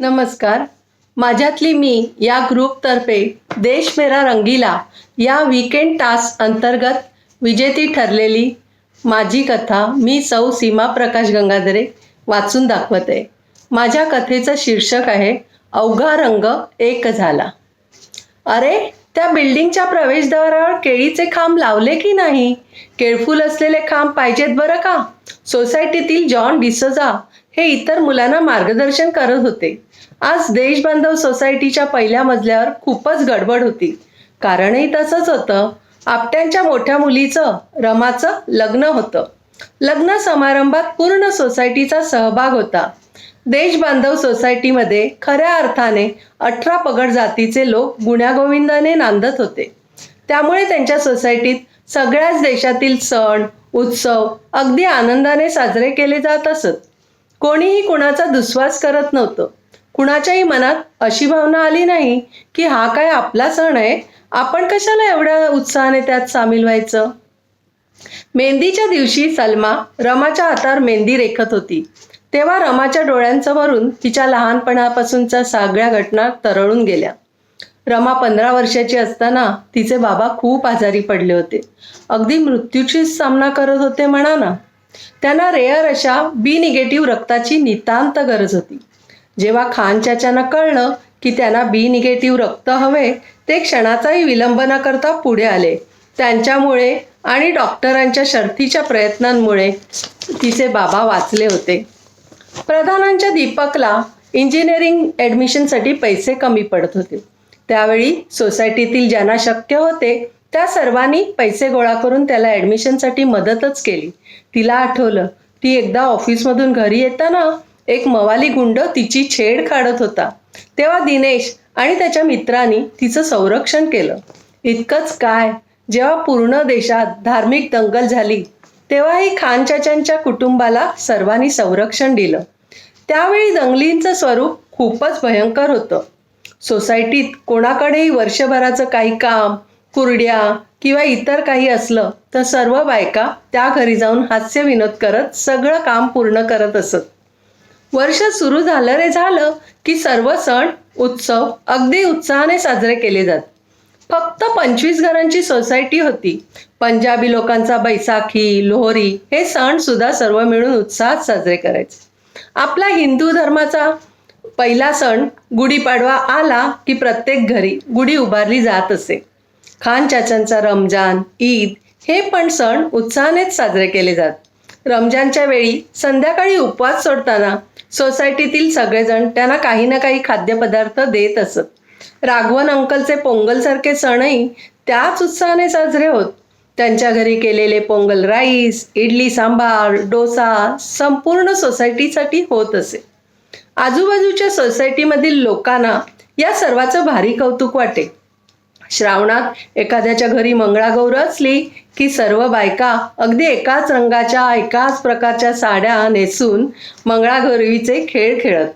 नमस्कार. माझ्यातली मी या ग्रुपतर्फे देश मेरा रंगीला या वीकेंड टास्क अंतर्गत विजेती ठरलेली माझी कथा मी सौ सीमा प्रकाश गंगाधरे वाचून दाखवते. माझ्या कथेचं शीर्षक आहे अवघा रंग एक झाला. अरे त्या बिल्डिंगच्या प्रवेशद्वारावर केळीचे खांब लावले की नाही? केळफूल असलेले खांब पाहिजेत बरं का? सोसायटीतील जॉन डिसोजा हे इतर मुलांना मार्गदर्शन करत होते. आज देशबांधव सोसायटीच्या पहिल्या मजल्यावर खूपच गडबड होती. कारणही तसंच होतं. आपट्यांच्या मोठ्या मुलीचं रमाचं लग्न होतं. लग्न समारंभात पूर्ण सोसायटीचा सहभाग होता. देशबांधव सोसायटीमध्ये खऱ्या अर्थाने अठरा पगड जातीचे लोक गुण्यागोविंदाने नांदत होते. त्यामुळे त्यांच्या सोसायटीत सगळ्याच देशातील सण उत्सव अगदी आनंदाने साजरे केले जात असत. कोणीही कुणाचा दुस्वास करत नव्हतं. कुणाच्याही मनात अशी भावना आली नाही की हा काय आपला सण आहे? आपण कशाला एवढ्या उत्साहाने त्यात सामील व्हायचं? मेहंदीच्या दिवशी सलमा रमाच्या हातावर मेहंदी रेखत होती. तेव्हा रमाच्या डोळ्यांसमोरून तिच्या लहानपणापासूनच्या सगळ्या घटना तरळून गेल्या. रमा पंधरा वर्षाची असताना तिचे बाबा खूप आजारी पडले होते. अगदी मृत्यूचीच सामना करत होते म्हणा ना. त्यांना रेअर अशा बी निगेटिव्ह रक्ताची नितांत गरज होती. जेव्हा खान चाचांना कळलं की त्यांना बी निगेटिव्ह रक्त हवे ते क्षणाचाही विलंब न करता पुढे आले. त्यांच्यामुळे आणि डॉक्टरांच्या शर्थीच्या प्रयत्नांमुळे तिचे बाबा वाचले होते. प्रधानांच्या दीपकला इंजिनिअरिंग ॲडमिशनसाठी पैसे कमी पडत होते. त्यावेळी सोसायटीतील ज्यांना शक्य होते त्या सर्वांनी पैसे गोळा करून त्याला ॲडमिशनसाठी मदतच केली. तिला आठवलं ती एकदा ऑफिसमधून घरी येताना एक मवाली गुंड तिची छेड काढत होता. तेव्हा दिनेश आणि त्याच्या मित्रांनी तिचं संरक्षण केलं. इतकंच काय जेव्हा पूर्ण देशात धार्मिक दंगल झाली तेव्हाही खानचाच्यांच्या कुटुंबाला सर्वांनी संरक्षण दिलं. त्यावेळी दंगलींचं स्वरूप खूपच भयंकर होतं. सोसायटीत कोणाकडेही वर्षभराचं काही काम कुरड्या किंवा इतर काही असलं तर सर्व बायका त्या घरी जाऊन हास्य विनोद करत सगळं काम पूर्ण करत असत. वर्ष सुरू झालं रे झालं की सर्व सण उत्सव अगदी उत्साहाने साजरे केले जात. फक्त पंचवीस घरांची सोसायटी होती. पंजाबी लोकांचा बैसाखी लोहरी हे सण सुद्धा सर्व मिळून उत्साहात साजरे करायचे. आपला हिंदू धर्माचा पहिला सण गुढीपाडवा आला की प्रत्येक घरी गुढी उभारली जात असे. खान चाचांचा रमजान ईद हे पण सण उत्साहानेच साजरे केले जात. रमजानच्या वेळी संध्याकाळी उपवास सोडताना सोसायटीतील सगळेजण त्यांना काही ना काही खाद्यपदार्थ देत असत. राघवन अंकलचे पोंगलसारखे सणही त्याच उत्साहाने साजरे होत. त्यांच्या घरी केलेले पोंगल राईस इडली सांबार डोसा संपूर्ण सोसायटीसाठी होत असे. आजूबाजूच्या सोसायटीमधील लोकांना या सर्वाचं भारी कौतुक वाटे. श्रावणात एखाद्याच्या घरी मंगळागौर असली की सर्व बायका अगदी एकाच रंगाच्या एकाच प्रकारच्या साड्या नेसून मंगळागौरीचे खेळ खेळत.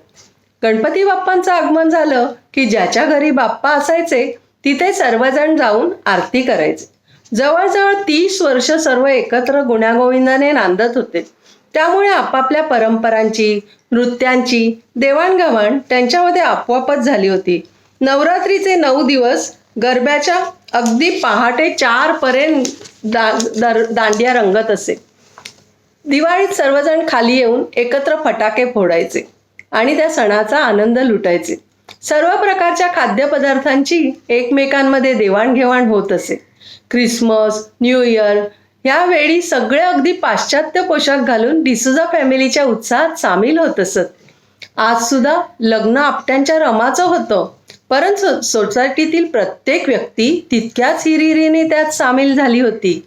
गणपती बाप्पांचं आगमन झालं की ज्याच्या घरी बाप्पा असायचे तिथे सर्वजण जाऊन आरती करायचे. जवळजवळ तीस वर्ष सर्व एकत्र गुण्यागोविंदाने नांदत होते. त्यामुळे आपापल्या परंपरांची नृत्यांची देवाणघेवाण त्यांच्यामध्ये आपोआपच झाली होती. नवरात्रीचे नऊ दिवस गरब्याच्या अगदी पहाटे चारपर्यंत दा दर दांडिया रंगत असे. दिवाळीत सर्वजण खाली येऊन एकत्र फटाके फोडायचे आणि त्या सणाचा आनंद लुटायचे. सर्व प्रकारच्या खाद्यपदार्थांची एकमेकांमध्ये देवाणघेवाण होत असे. ख्रिसमस न्यू इयर यावेळी सगळे अगदी पाश्चात्य पोशाख घालून डिसुजा फॅमिलीच्या उत्साहात सामील होत असत. आज सुद्धा लग्न आपट्यांच्या रमाचं होतं. परंतु सोसायटीतील प्रत्येक व्यक्ती तितक्याच हिरिरीने त्यात सामील झाली होती.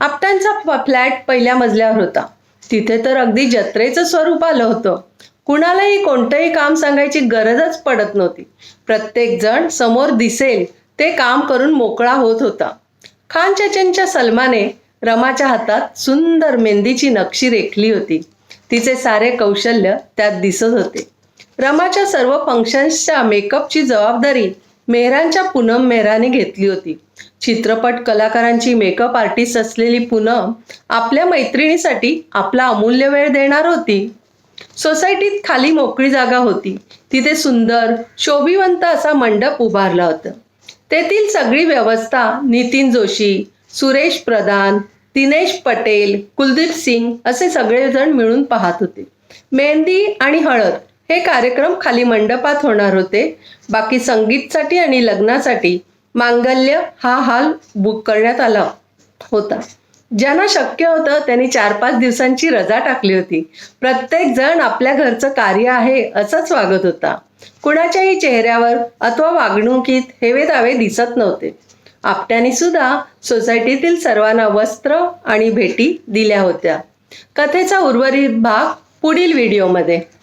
आपट्यांचा फ्लॅट पहिल्या मजल्यावर होता. तिथे तर अगदी जत्रेचं स्वरूप आलं होतं. कुणालाही कोणतंही काम सांगायची गरजच पडत नव्हती. प्रत्येक जण समोर दिसेल ते काम करून मोकळा होत होता. खान चचनच्या सलमाने रमाच्या हातात सुंदर मेहंदीची नक्षी रेखली होती. तिचे सारे कौशल्य त्यात दिसत होते. रमाच्या सर्व फंक्शन्सच्या मेकअपची जबाबदारी मेहरांच्या पूनम मेहराने घेतली होती. चित्रपट कलाकारांची मेकअप आर्टिस्ट असलेली पूनम आपल्या मैत्रिणीसाठी आपला अमूल्य वेळ देणार होती. सोसायटीत खाली मोकळी जागा होती. तिथे सुंदर शोभिवंत असा मंडप उभारला होता. तेथील सगळी व्यवस्था नितीन जोशी सुरेश प्रधान दिनेश पटेल कुलदीप सिंग असे सगळेजण मिळून पाहत होते. मेहंदी आणि हळद हे कार्यक्रम खाली मंडपात होणार होते. बाकी संगीतसाठी आणि लग्नासाठी मांगल्य हा हाल बुक करण्यात आला होता. ज्यांना शक्य होतं त्यांनी चार पाच दिवसांची रजा टाकली होती. प्रत्येक जण आपल्या घरचं कार्य आहे असंच वागत होता. कुणाच्याही चेहऱ्यावर अथवा वागणुकीत हेवे दावे दिसत नव्हते. आपट्याने सुद्धा सोसायटीतील सर्वांना वस्त्र आणि भेटी दिल्या होत्या. कथेचा उर्वरित भाग पुढील व्हिडिओमध्ये.